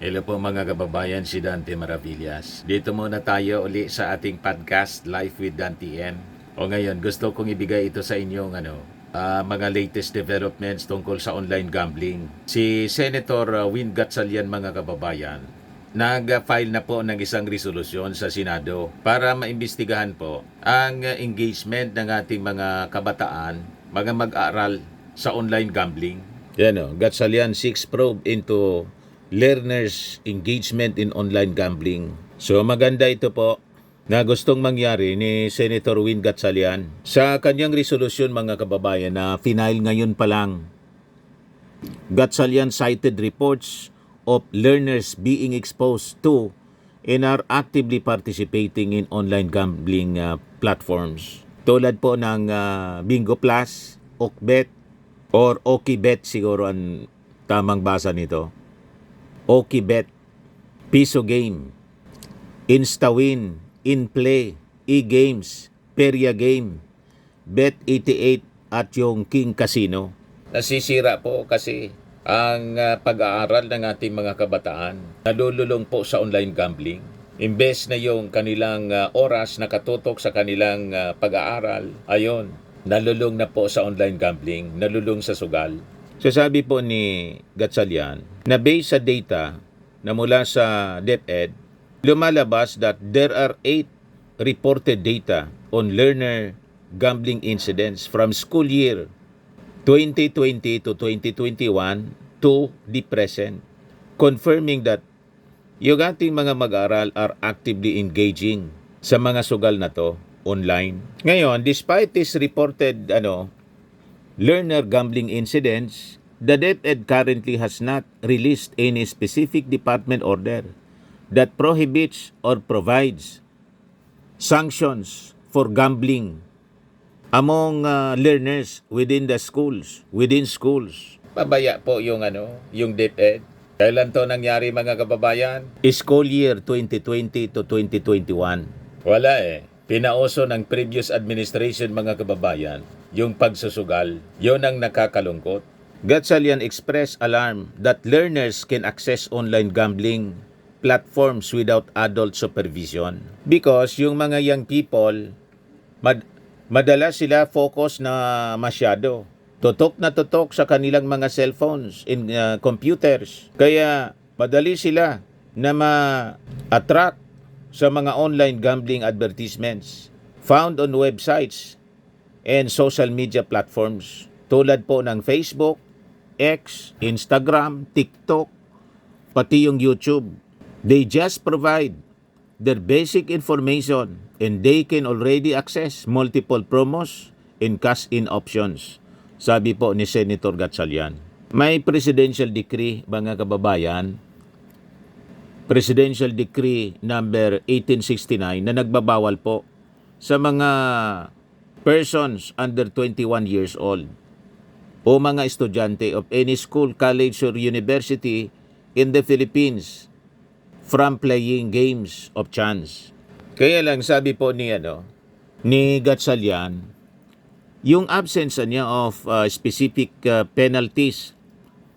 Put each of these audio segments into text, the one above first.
Hello po mga kababayan, si Dante Maravillas. Dito muna tayo uli sa ating podcast, Life with Dante M. O ngayon, gusto kong ibigay ito sa inyong ano, ah, mga latest developments tungkol sa online gambling. Si Senator uh, Win Gatchalian mga kababayan, nag-file na po ng isang resolusyon sa Senado para maimbestigahan po ang uh, engagement ng ating mga kabataan, mga mag-aaral sa online gambling. Yan o, Gatchalian 6 probe into learners engagement in online gambling. So maganda ito po na gustong mangyari ni Senator Win Gatchalian sa kanyang resolusyon mga kababayan na final ngayon pa lang. Gatchalian cited reports of learners being exposed to and are actively participating in online gambling uh, platforms. Tulad po ng uh, Bingo Plus, Okbet, or Okibet siguro ang tamang basa nito. Okibet, Piso Game, Instawin, InPlay, eGames, Peria Game, Bet88 at yung King Casino. Nasisira po kasi ang ah, pag-aaral ng ating mga kabataan nalululong po sa online gambling. Imbes na yung kanilang ah, oras nakatutok sa kanilang ah, pag-aaral, ayon, nalulong na po sa online gambling, nalulong sa sugal. So sabi po ni Gatchalian na based sa data na mula sa DepEd, lumalabas that there are eight reported data on learner gambling incidents from school year 2020 to 2021 to the present, confirming that yung ating mga mag-aral are actively engaging sa mga sugal na to online. Ngayon, despite this reported ano learner gambling incidents, the DepEd currently has not released any specific department order that prohibits or provides sanctions for gambling among uh, learners within the schools, within schools. Pabaya po yung ano, yung DepEd. Kailan to nangyari mga kababayan? School year 2020 to 2021. Wala eh. Pinauso ng previous administration mga kababayan yung pagsusugal. Yun ang nakakalungkot. Gatchalian expressed alarm that learners can access online gambling platforms without adult supervision. Because yung mga young people, mad madalas sila focus na masyado. Tutok na tutok sa kanilang mga cellphones in uh, computers. Kaya madali sila na ma-attract sa mga online gambling advertisements found on websites and social media platforms tulad po ng Facebook, X, Instagram, TikTok, pati yung YouTube. They just provide their basic information and they can already access multiple promos and cash-in options. Sabi po ni Senator Gatchalian. May presidential decree, mga kababayan, Presidential Decree number 1869 na nagbabawal po sa mga persons under 21 years old o mga estudyante of any school, college, or university in the Philippines from playing games of chance. Kaya lang sabi po ni ano ni Gatchalian, yung absence niya of uh, specific uh, penalties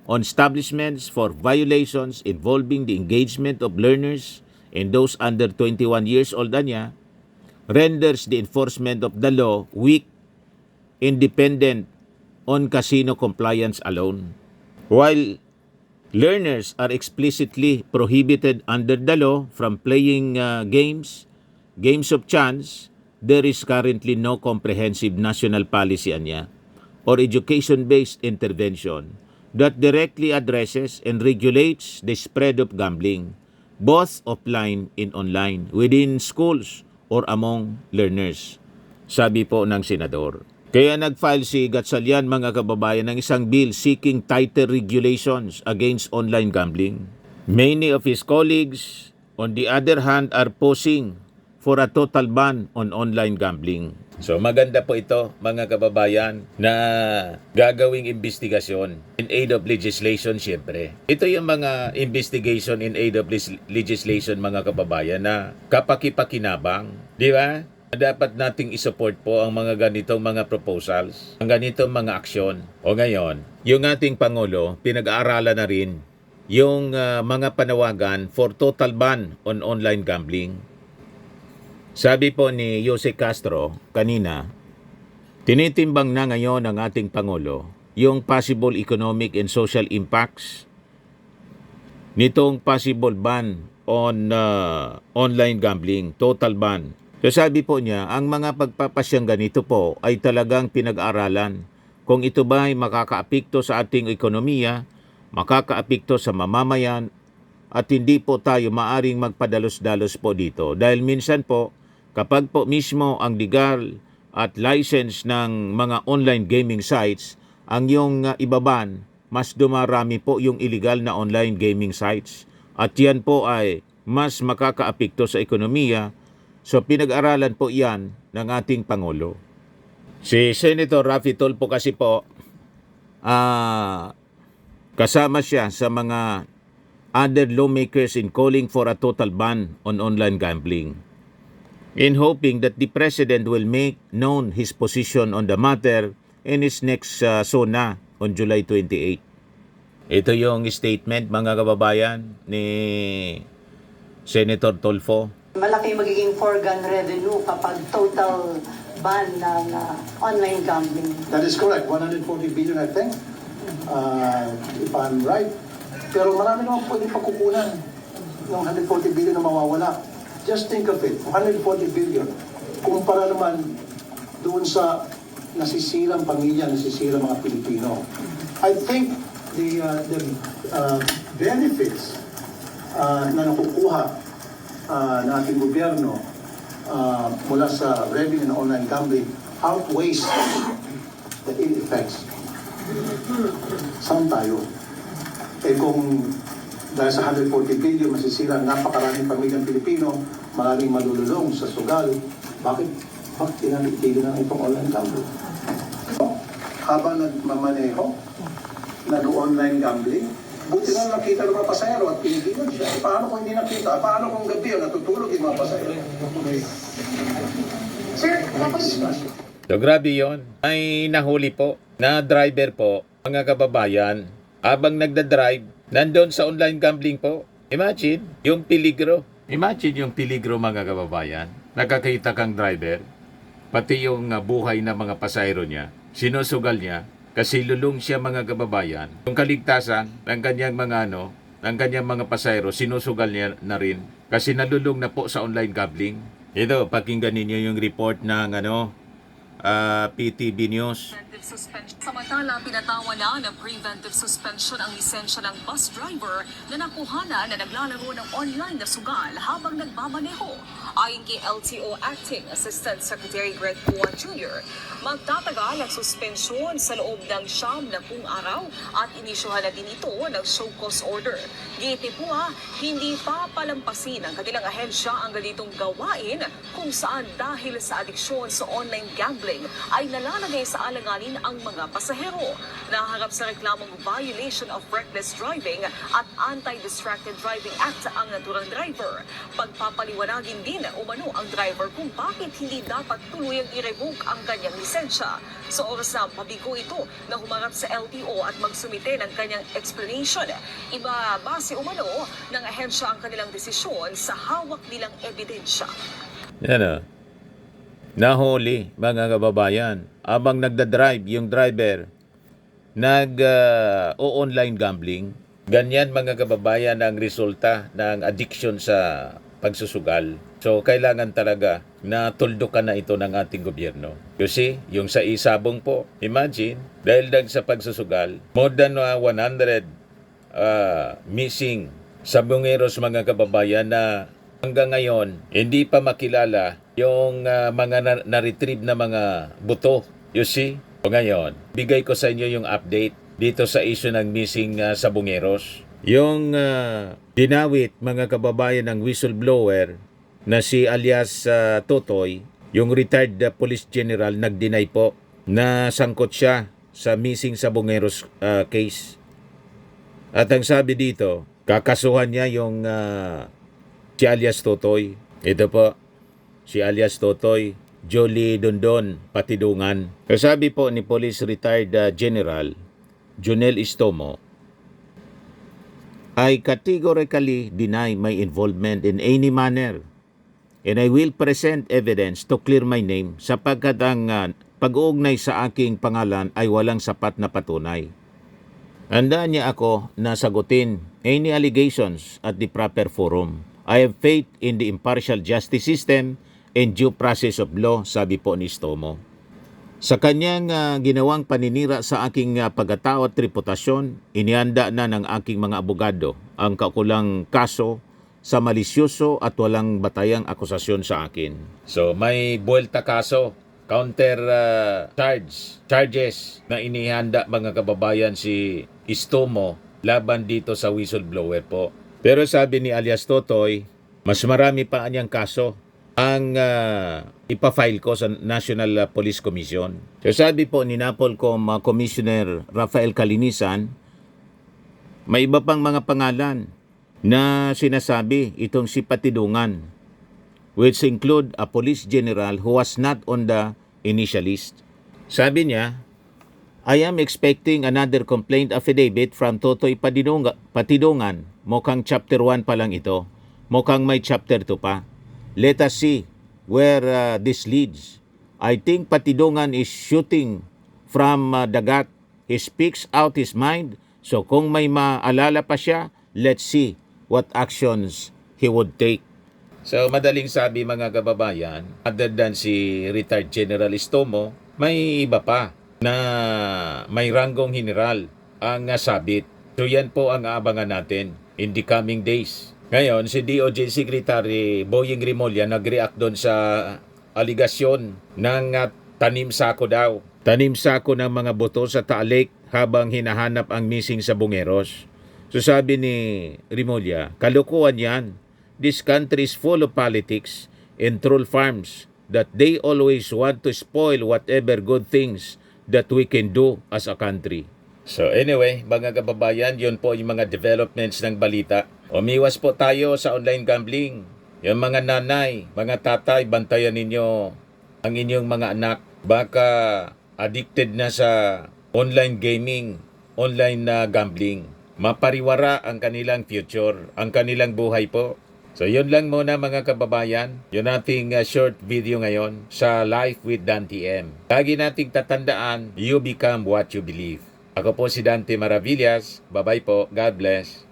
on establishments for violations involving the engagement of learners and those under 21 years old niya renders the enforcement of the law weak, independent on casino compliance alone. While learners are explicitly prohibited under the law from playing uh, games, games of chance, there is currently no comprehensive national policy anya or education-based intervention that directly addresses and regulates the spread of gambling, both offline and online, within schools or among learners, sabi po ng senador. Kaya nag-file si Gatchalian mga kababayan ng isang bill seeking tighter regulations against online gambling. Many of his colleagues, on the other hand, are posing for a total ban on online gambling. So maganda po ito mga kababayan na gagawing investigasyon in aid of legislation siyempre. Ito yung mga investigation in aid of legislation mga kababayan na kapakipakinabang, di ba? Dapat nating isupport po ang mga ganitong mga proposals, ang ganitong mga aksyon. O ngayon, yung ating Pangulo, pinag-aaralan na rin yung ah, mga panawagan for total ban on online gambling. Sabi po ni Jose Castro kanina, tinitimbang na ngayon ng ating Pangulo yung possible economic and social impacts nitong possible ban on uh, online gambling, total ban. So sabi po niya, ang mga pagpapasyang ganito po ay talagang pinag-aralan kung ito ba ay makakaapekto sa ating ekonomiya, makakaapekto sa mamamayan, at hindi po tayo maaring magpadalos-dalos po dito. Dahil minsan po, kapag po mismo ang legal at license ng mga online gaming sites, ang yung uh, ibaban, mas dumarami po yung illegal na online gaming sites. At yan po ay mas makakaapekto sa ekonomiya. So pinag-aralan po yan ng ating Pangulo. Si Senator Rafi Tulfo kasi po, ah, kasama siya sa mga other lawmakers in calling for a total ban on online gambling. In hoping that the President will make known his position on the matter in his next uh, SONA on July 28. Ito yung statement mga kababayan ni Senator Tulfo. Malaki magiging foregone revenue kapag total ban ng ah, online gambling. That is correct, 140 billion I think, uh, if I'm right. Pero marami naman pwedeng pagkukunan ng 140 billion na mawawala. Just think of it, 140 billion. Kumpara naman doon sa nasisirang pamilya, nasisirang mga Pilipino. I think the, uh, the uh, benefits uh, na nakukuha uh, ng ating gobyerno uh, mula sa revenue ng online gambling outweighs the ill effects. Saan tayo? Eh kung dahil sa 140 billion masisira napakaraming pamilyang Pilipino, maraming malululong sa sugal, bakit bakit tinalitigil na itong online gambling? Habang nagmamaneho, nag-online gambling, buti na nakita ng mga pasahero at pinigilan siya. Eh, paano kung hindi nakita? Paano kung gabi yun, natutulog yung mga pasahero? Sir, tapos So grabe yon. Ay nahuli po na driver po, mga kababayan, habang nagda-drive, nandun sa online gambling po. Imagine, yung peligro. Imagine yung peligro mga kababayan. Nakakita kang driver, pati yung uh, buhay ng mga pasahero niya, sinusugal niya, kasi lulong siya mga kababayan. Yung kaligtasan ng kanyang mga ano, ng kanyang mga pasahero, sinusugal niya na rin. Kasi nalulong na po sa online gambling. Ito, pakinggan ninyo yung report ng ano, ah, PTB News. Samantala, pinatawan na ng preventive suspension ang lisensya ng bus driver na nakuhanan na naglalaro ng online na sugal habang nagmamaneho. Ayon kay LTO Acting Assistant Secretary Greg Juan Jr., magtatagal ang suspensyon sa loob ng siyam na pung araw at inisyuhan na din ito ng show cause order. Giti po ha, hindi papalampasin ng kanilang ahensya ang ganitong gawain kung saan dahil sa adiksyon sa online gambling ay nalalagay sa alanganin ang mga pasahero. Naharap sa reklamong violation of reckless driving at Anti-Distracted Driving Act ang naturang driver. Pagpapaliwanagin din umano ang driver kung bakit hindi dapat tuluyang i-revoke ang kanyang lisensya. Sa oras na pabigo ito na humarap sa LTO at magsumite ng kanyang explanation, ibabase umano ng ahensya ang kanilang desisyon sa hawak nilang ebidensya. Yan o. Nahuli, mga kababayan. Abang nagda-drive yung driver, nag-o-online gambling. Ganyan mga kababayan ang resulta ng addiction sa pagsusugal. So, kailangan talaga na tuldukan na ito ng ating gobyerno. Kasi, yung sa isabong po, imagine, dahil lang sa pagsusugal, more than uh, 100 uh, missing sabongeros mga kababayan na hanggang ngayon hindi pa makilala yung uh, mga na- na-retrieve na mga buto. You see? O ngayon, bigay ko sa inyo yung update dito sa issue ng missing uh, sabongeros. Yung uh, dinawit mga kababayan ng whistleblower na si alias uh, Totoy, yung retired uh, police general nag-deny po na sangkot siya sa missing sabongeros uh, case. At ang sabi dito, kakasuhan niya yung ah, si alias Totoy. Ito po, si alias Totoy, Jolie Dondon, Patidungan. Kasabi po ni Police Retired ah, General Junel Istomo, I categorically deny my involvement in any manner and I will present evidence to clear my name sapagkat ang uh, pag-uugnay sa aking pangalan ay walang sapat na patunay. Handaan niya ako na sagutin any allegations at the proper forum. I have faith in the impartial justice system and due process of law, sabi po ni Stomo. Sa kanyang ah, ginawang paninira sa aking uh, pagkatao at reputasyon, inihanda na ng aking mga abogado ang kakulang kaso sa malisyoso at walang batayang akusasyon sa akin. So may buwelta kaso, counter ah, charge, charges na inihanda mga kababayan si Istomo laban dito sa whistleblower po. Pero sabi ni alias Totoy, mas marami pa anyang kaso ang ah, ipafile ko sa National ah, Police Commission. So sabi po ni Napolcom ah, Commissioner Rafael Kalinisan, may iba pang mga pangalan na sinasabi itong si Patidungan, which include a police general who was not on the initial list. Sabi niya, I am expecting another complaint affidavit from Totoy Padidunga, Patidungan. Mukhang chapter 1 pa lang ito. Mukhang may chapter 2 pa. Let us see where uh, this leads. I think Patidungan is shooting from uh, dagat. He speaks out his mind. So kung may maalala pa siya, let's see what actions he would take. So madaling sabi mga kababayan, other than si retired General Istomo, may iba pa na may ranggong general ang sabit. So yan po ang aabangan natin in the coming days. Ngayon, si DOJ Secretary Boying Rimolya nag-react doon sa aligasyon ng uh, tanim sako daw. Tanim sako ng mga boto sa Taalik habang hinahanap ang missing sa Bungeros. So sabi ni Rimolya, kalukuhan yan. This country is full of politics and troll farms that they always want to spoil whatever good things that we can do as a country. So anyway, mga kababayan, yun po yung mga developments ng balita. Umiwas po tayo sa online gambling. Yung mga nanay, mga tatay, bantayan ninyo ang inyong mga anak. Baka addicted na sa online gaming, online na gambling. Mapariwara ang kanilang future, ang kanilang buhay po. So yun lang muna mga kababayan. Yun ating uh, short video ngayon sa Life with Dan TM. Lagi nating tatandaan, you become what you believe. Ako po si Dante Maravillas. Bye-bye po. God bless.